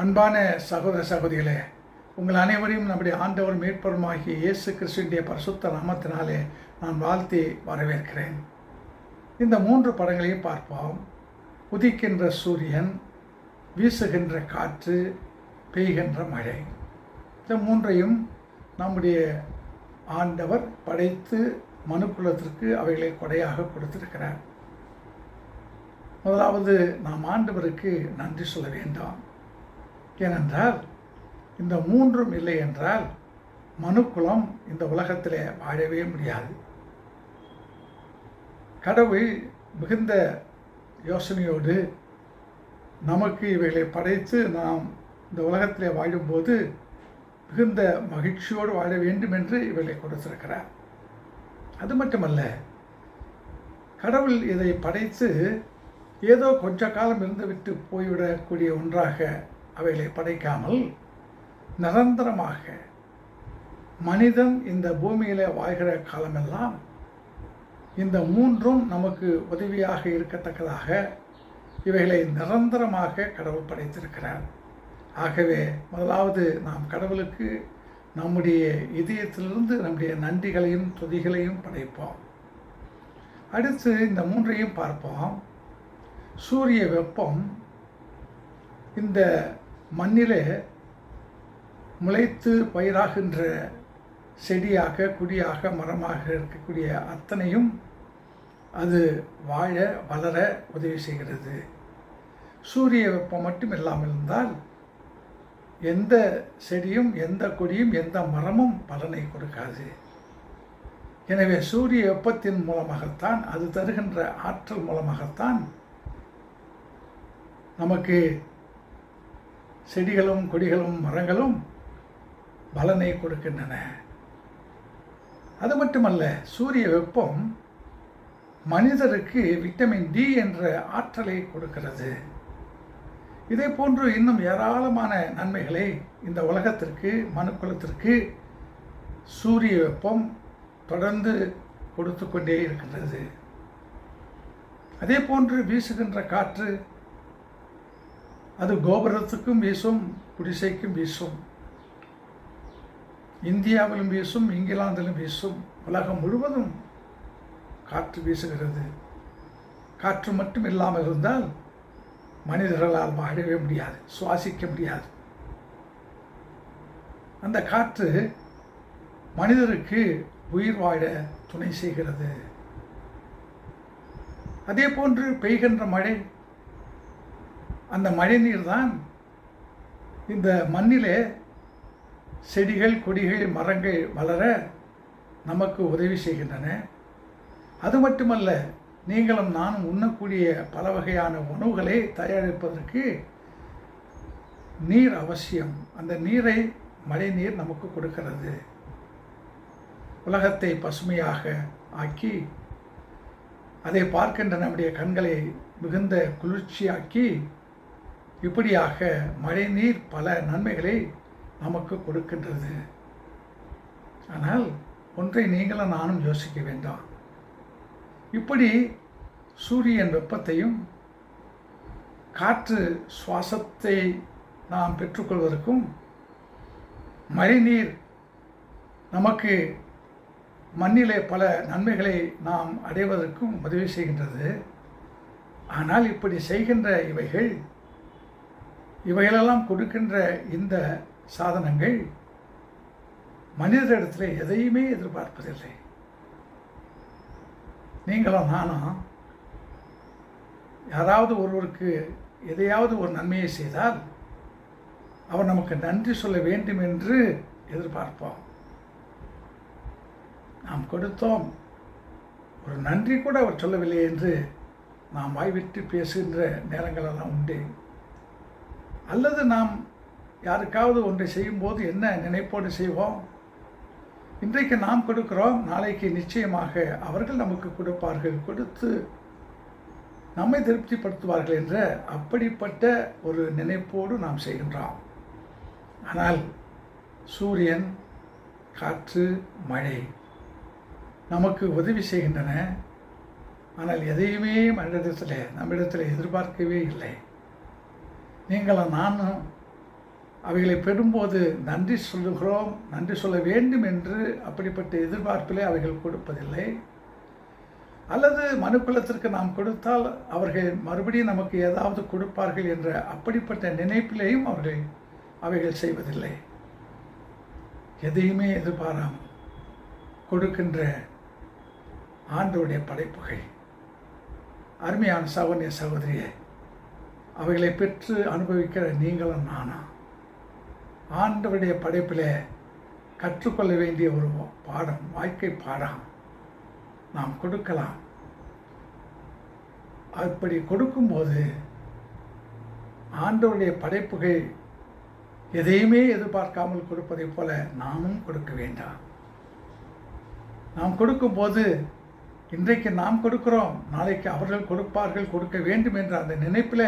அன்பான சகோதர சகோதரிகளே உங்கள் அனைவரையும் நம்முடைய ஆண்டவர் மீட்பருமாகிய இயேசு கிறிஸ்துவினுடைய பரிசுத்த நாமத்தினாலே நான் வாழ்த்தி வரவேற்கிறேன். இந்த மூன்று படங்களையும் பார்ப்போம். உதிக்கின்ற சூரியன் வீசுகின்ற காற்று பெய்கின்ற மழை. இந்த மூன்றையும் நம்முடைய ஆண்டவர் படைத்து மனுக்குலத்திற்கு அவைகளை கொடையாக கொடுத்திருக்கிறார். முதலாவது நாம் ஆண்டவருக்கு நன்றி சொல்ல வேண்டாம். ஏனென்றால் இந்த மூன்றும் இல்லை என்றால் மனுக்குலம் இந்த உலகத்திலே வாழவே முடியாது. கடவுள் மிகுந்த யோசனையோடு நமக்கு இவைகளை படைத்து நாம் இந்த உலகத்தில் வாழும்போது மிகுந்த மகிழ்ச்சியோடு வாழ வேண்டும் என்று இவைகளை கொடுத்திருக்கிறார். அது மட்டுமல்ல கடவுள் இதை படைத்து ஏதோ கொஞ்ச காலம் இருந்துவிட்டு போய்விடக்கூடிய ஒன்றாக அவைகளை படைக்காமல் நிரந்தரமாக மனிதன் இந்த பூமியில் வாழ்கிற காலமெல்லாம் இந்த மூன்றும் நமக்கு உதவியாக இருக்கத்தக்கதாக இவைகளை நிரந்தரமாக கடவுள் படைத்திருக்கிறார். ஆகவே முதலாவது நாம் கடவுளுக்கு நம்முடைய இதயத்திலிருந்து நம்முடைய நன்றிகளையும் துதிகளையும் படைப்போம். அடுத்து இந்த மூன்றையும் பார்ப்போம். சூரிய வெப்பம் இந்த மண்ணிலே முளைத்து பயிராகின்ற செடியாக குடியாக மரமாக இருக்கக்கூடிய அத்தனையும் அது வாழ வளர உதவி செய்கிறது. சூரிய வெப்பம் மட்டும் இல்லாமல் இருந்தால் எந்த செடியும் எந்த கொடியும் எந்த மரமும் பலனை கொடுக்காது. எனவே சூரிய வெப்பத்தின் மூலமாகத்தான் அது தருகின்ற ஆற்றல் மூலமாகத்தான் நமக்கு செடிகளும் கொடிகளும் மரங்களும் பலனை கொடுக்கின்றன. அது மட்டுமல்ல சூரிய வெப்பம் மனிதருக்கு விட்டமின் டி என்ற ஆற்றலை கொடுக்கிறது. இதே போன்று இன்னும் ஏராளமான நன்மைகளை இந்த உலகத்திற்கு மனுக்குலத்திற்கு சூரிய வெப்பம் தொடர்ந்து கொடுத்து கொண்டே இருக்கின்றது அதே போன்று வீசுகின்ற காற்று அது கோபுரத்துக்கும் வீசும் குடிசைக்கும் வீசும். இந்தியாவிலும் வீசும் இங்கிலாந்திலும் வீசும். உலகம் முழுவதும் காற்று வீசுகிறது. காற்று மட்டும் இல்லாமல் இருந்தால் மனிதர்களால் வாழவே முடியாது சுவாசிக்க முடியாது. அந்த காற்று மனிதருக்கு உயிர் வாழ துணை செய்கிறது. அதே போன்று பெய்கின்ற மழை அந்த மழை நீர் தான் இந்த மண்ணிலே செடிகள் கொடிகள் மரங்கள் வளர நமக்கு உதவி செய்கின்றன. அது மட்டுமல்ல நீங்களும் நானும் உண்ணக்கூடிய பல வகையான உணவுகளை தயாரிப்பதற்கு நீர் அவசியம். அந்த நீரை மழை நீர் நமக்கு கொடுக்கிறது. உலகத்தை பசுமையாக ஆக்கி அதை பார்க்கின்ற நம்முடைய கண்களை மிகுந்த குளிர்ச்சியாக்கி இப்படியாக மழை நீர் பல நன்மைகளை நமக்கு கொடுக்கின்றது. ஆனால் ஒன்றை நீங்களும் நானும் யோசிக்க வேண்டாம். இப்படி சூரியன் வெப்பத்தையும் காற்று சுவாசத்தை நாம் பெற்றுக்கொள்வதற்கும் மழைநீர் நமக்கு மண்ணிலே பல நன்மைகளை நாம் அடைவதற்கும் உதவி செய்கின்றது. ஆனால் இப்படி செய்கின்ற இவைகள் இவைகளெல்லாம் கொடுக்கின்ற இந்த சாதனங்கள் மனிதரிடத்தில் எதையுமே எதிர்பார்ப்பதில்லை. நீங்களும் நானும் யாராவது ஒருவருக்கு எதையாவது ஒரு நன்மையை செய்தால் அவர் நமக்கு நன்றி சொல்ல வேண்டும் என்று எதிர்பார்ப்போம். நாம் கொடுத்தோம். ஒரு நன்றி கூட அவர் சொல்லவில்லை என்று நாம் வாய்விட்டு பேசுகின்ற நேரங்களெல்லாம் உண்டு. அல்லது நாம் யாருக்காவது ஒன்றை செய்யும்போது என்ன நினைப்போடு செய்வோம்? இன்றைக்கு நாம் கொடுக்கிறோம் நாளைக்கு நிச்சயமாக அவர்கள் நமக்கு கொடுப்பார்கள் கொடுத்து நம்மை திருப்திப்படுத்துவார்கள் என்ற அப்படிப்பட்ட ஒரு நினைப்போடு நாம் செய்கின்றோம். ஆனால் சூரியன் காற்று மழை நமக்கு உதவி செய்கின்றன. ஆனால் எதையுமே மனிதத்தில் நம்மிடத்தில் எதிர்பார்க்கவே இல்லை. நீங்களும் நானும் அவைகளை பெறும்போது நன்றி சொல்லுகிறோம் நன்றி சொல்ல வேண்டும் என்று அப்படிப்பட்ட எதிர்பார்ப்பிலே அவைகள் கொடுப்பதில்லை. அல்லது மனுக்குலத்திற்கு நாம் கொடுத்தால் அவர்கள் மறுபடியும் நமக்கு ஏதாவது கொடுப்பார்கள் என்ற அப்படிப்பட்ட நினைப்பிலேயும் அவர்கள் அவைகள் செய்வதில்லை. எதையுமே எதிர்பாராமல் கொடுக்கின்ற ஆண்டோடைய படைப்புகள். அருமையான சகோதரிய சகோதரியை அவைகளை பெற்று அனுபவிக்கிற நீங்களும் நானா? ஆண்டவருடைய படைப்பில் கற்றுக்கொள்ள வேண்டிய ஒரு பாடம் வாழ்க்கை பாடம் நாம் கொடுக்கலாம். அப்படி கொடுக்கும்போது ஆண்டவருடைய படைப்புகள் எதையுமே எதிர்பார்க்காமல் கொடுப்பதைப் போல நாமும் கொடுக்க வேண்டாம். நாம் கொடுக்கும்போது இன்றைக்கு நாம் கொடுக்கிறோம் நாளைக்கு அவர்கள் கொடுப்பார்கள் கொடுக்க வேண்டும் என்ற அந்த நினைப்பில்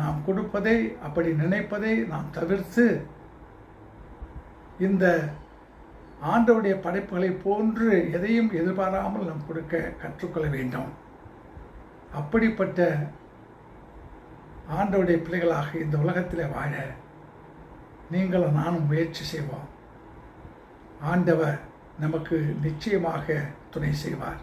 நாம் கொடுப்பதை அப்படி நினைப்பதை நாம் தவிர்த்து இந்த ஆண்டவுடைய படைப்புகளை போன்று எதையும் எதிர்பாராமல் நாம் கொடுக்க கற்றுக்கொள்ள வேண்டும். அப்படிப்பட்ட ஆண்டவுடைய பிள்ளைகளாக இந்த உலகத்தில் வாழ நீங்களும் நானும் முயற்சி செய்வோம். ஆண்டவர் நமக்கு நிச்சயமாக துணை செய்வார்.